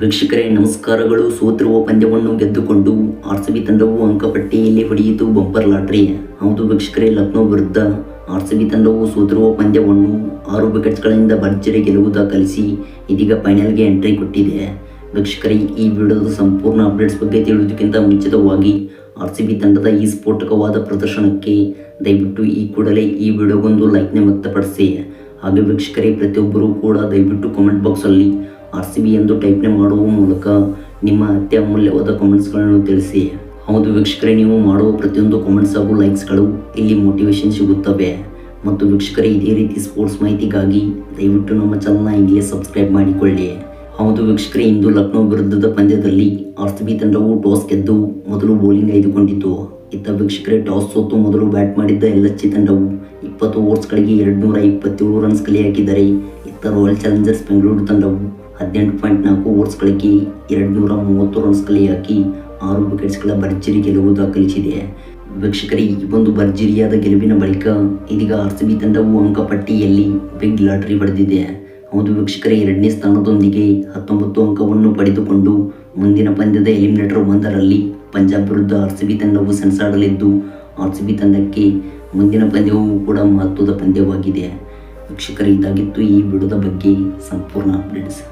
ವೀಕ್ಷಕರೇ, ನಮಸ್ಕಾರಗಳು. ಸೋತಿರುವ ಪಂದ್ಯವನ್ನು ಗೆದ್ದುಕೊಂಡು ಆರ್ ಸಿ ಬಿ ತಂಡವು ಅಂಕಪಟ್ಟಿಯಲ್ಲಿ ಹೊಡೆಯಿತು ಬಂಪರ್ ಲಾಟ್ರಿ. ಹೌದು ವೀಕ್ಷಕರೇ, ಲಕ್ನೋ ವಿರುದ್ಧ ಆರ್ ಸಿ ಬಿ ತಂಡವು ಸೋತಿರುವ ಪಂದ್ಯವನ್ನು ಆರು ವಿಕೆಟ್ಸ್ಗಳಿಂದ ಭರ್ಜರಿ ಗೆಲುವು ದಾಖಲಿಸಿ ಇದೀಗ ಫೈನಲ್ಗೆ ಎಂಟ್ರಿ ಕೊಟ್ಟಿದೆ. ವೀಕ್ಷಕರೇ, ಈ ವಿಡಿಯೋದ ಸಂಪೂರ್ಣ ಅಪ್ಡೇಟ್ಸ್ ಬಗ್ಗೆ ತಿಳಿಯುವುದಕ್ಕಿಂತ ಮುಂಚಿತವಾಗಿ ಆರ್ ಸಿ ಬಿ ತಂಡದ ಈ ಸ್ಫೋಟಕವಾದ ಪ್ರದರ್ಶನಕ್ಕೆ ದಯವಿಟ್ಟು ಈ ಕೂಡಲೇ ಈ ವಿಡಿಯೋಗೊಂದು ಲೈಕ್ನೆ ವ್ಯಕ್ತಪಡಿಸಿ. ಹಾಗೆ ವೀಕ್ಷಕರೇ, ಪ್ರತಿಯೊಬ್ಬರೂ ಕೂಡ ದಯವಿಟ್ಟು ಕಾಮೆಂಟ್ ಬಾಕ್ಸಲ್ಲಿ ಆರ್ ಸಿ ಬಿ ಎಂದು ಟೈಪ್ನೆ ಮಾಡುವ ಮೂಲಕ ನಿಮ್ಮ ಅತ್ಯಮೂಲ್ಯವಾದ ಕಾಮೆಂಟ್ಸ್ಗಳನ್ನು ತಿಳಿಸಿ. ಹೌದು ವೀಕ್ಷಕರೇ, ನೀವು ಮಾಡುವ ಪ್ರತಿಯೊಂದು ಕಾಮೆಂಟ್ಸ್ ಹಾಗೂ ಲೈಕ್ಸ್ಗಳು ಇಲ್ಲಿ ಮೋಟಿವೇಶನ್ ಸಿಗುತ್ತವೆ. ಮತ್ತು ವೀಕ್ಷಕರೇ, ಇದೇ ರೀತಿ ಸ್ಪೋರ್ಟ್ಸ್ ಮಾಹಿತಿಗಾಗಿ ದಯವಿಟ್ಟು ನಮ್ಮ ಚಾನಲ್ನ ಈಗಲೇ ಸಬ್ಸ್ಕ್ರೈಬ್ ಮಾಡಿಕೊಳ್ಳಿ. ಹೌದು ವೀಕ್ಷಕರೇ, ಇಂದು ಲಕ್ನೋ ವಿರುದ್ಧದ ಪಂದ್ಯದಲ್ಲಿ ಆರ್ ಸಿ ಬಿ ತಂಡವು ಟಾಸ್ ಗೆದ್ದು ಮೊದಲು ಬೌಲಿಂಗ್ ಆಯ್ದುಕೊಂಡಿತು. ಇತ್ತ ವೀಕ್ಷಕರೇ ಟಾಸ್ ಸೋತು ಮೊದಲು ಬ್ಯಾಟ್ ಮಾಡಿದ್ದ ಎಲ್ಎಚ್ಚಿ ತಂಡವು ಇಪ್ಪತ್ತು ಓವರ್ಸ್ಗಳಿಗೆ ಎರಡು ನೂರ ಇಪ್ಪತ್ತೇಳು ರನ್ಸ್ ಕಲೆ ಇತ್ತ ರಾಯಲ್ ಚಾಲೆಂಜರ್ಸ್ ಬೆಂಗಳೂರು ತಂಡವು ಹದಿನೆಂಟು ಪಾಯಿಂಟ್ ನಾಲ್ಕು ಓವರ್ಸ್ಗಳಿಗೆ ಎರಡು ನೂರ ಮೂವತ್ತು ರನ್ಸ್ ಹಾಕಿ ಆರು ವಿಕೆಟ್ಸ್ಗಳ ಭರ್ಜರಿ ಗೆಲುವು ದಾಖಲಿಸಿದೆ. ವೀಕ್ಷಕರೇ, ಈ ಒಂದು ಭರ್ಜರಿಯಾದ ಗೆಲುವಿನ ಬಳಿಕ ಇದೀಗ ಆರ್ ಸಿ ಬಿ ತಂಡವು ಅಂಕಪಟ್ಟಿಯಲ್ಲಿ ಬಿಗ್ ಲಾಟರಿ ಪಡೆದಿದೆ. ಹೌದು ವೀಕ್ಷಕರೇ, ಎರಡನೇ ಸ್ಥಾನದೊಂದಿಗೆ ಹತ್ತೊಂಬತ್ತು ಅಂಕವನ್ನು ಪಡೆದುಕೊಂಡು ಮುಂದಿನ ಪಂದ್ಯದ ಎಲಿಮಿನೇಟರ್ ಒಂದರಲ್ಲಿ ಪಂಜಾಬ್ ವಿರುದ್ಧ ಆರ್ ಸಿ ಬಿ ತಂಡವು ಸೆಣಸಾಡಲಿದ್ದು, ಆರ್ ಸಿ ಬಿ ತಂಡಕ್ಕೆ ಮುಂದಿನ ಪಂದ್ಯವೂ ಕೂಡ ಮಹತ್ವದ ಪಂದ್ಯವಾಗಿದೆ. ವೀಕ್ಷಕರೇ, ಇದಾಗಿತ್ತು ಈ ವಿಡಿಯೋದ ಬಗ್ಗೆ ಸಂಪೂರ್ಣ ಅಪ್ಡೇಟ್ಸ್.